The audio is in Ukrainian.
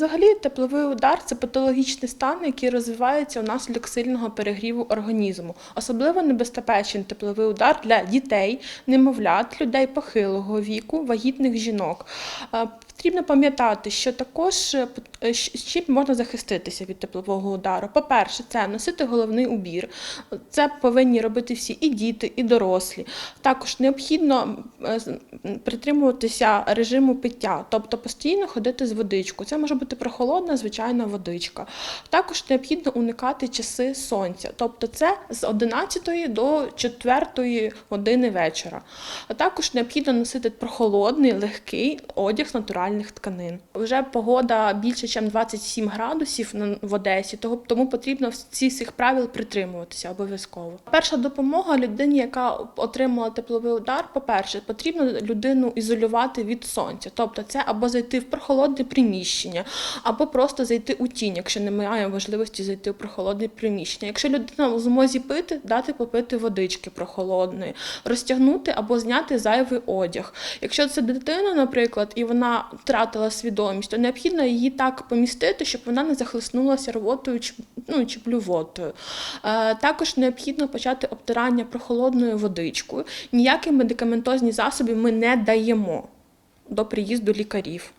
Взагалі, тепловий удар це патологічний стан, який розвивається внаслідок сильного перегріву організму. Особливо небезпечний тепловий удар для дітей, немовлят, людей похилого віку, вагітних жінок. Е, Потрібно пам'ятати, що також чим можна захиститися від теплового удару. По-перше, це носити головний убір. Це повинні робити всі і діти, і дорослі. Також необхідно е, притримуватися режиму пиття, тобто постійно ходити з водичкою. Це може бути прохолодна, звичайна водичка. Також необхідно уникати часи сонця, тобто це з 11 до 4 години вечора. А також необхідно носити прохолодний, легкий одяг з натуральних тканин. Вже погода більше, ніж 27 градусів в Одесі, тому потрібно всіх цих правил притримуватися обов'язково. Перша допомога людині, яка отримала тепловий удар, по-перше, потрібно людину ізолювати від сонця. Тобто це або зайти в прохолодне приміщення, або просто зайти у тінь, якщо немає можливості зайти в прохолодне приміщення. Якщо людина в змозі пити, дати попити водички прохолодної, розтягнути або зняти зайвий одяг. Якщо це дитина, наприклад, і вона втратила свідомість, то необхідно її так помістити, щоб вона не захлеснулася рвотою чи, ну, чи блювотою. Е, також необхідно почати обтирання прохолодною водичкою. Ніякі медикаментозні засоби ми не даємо до приїзду лікарів.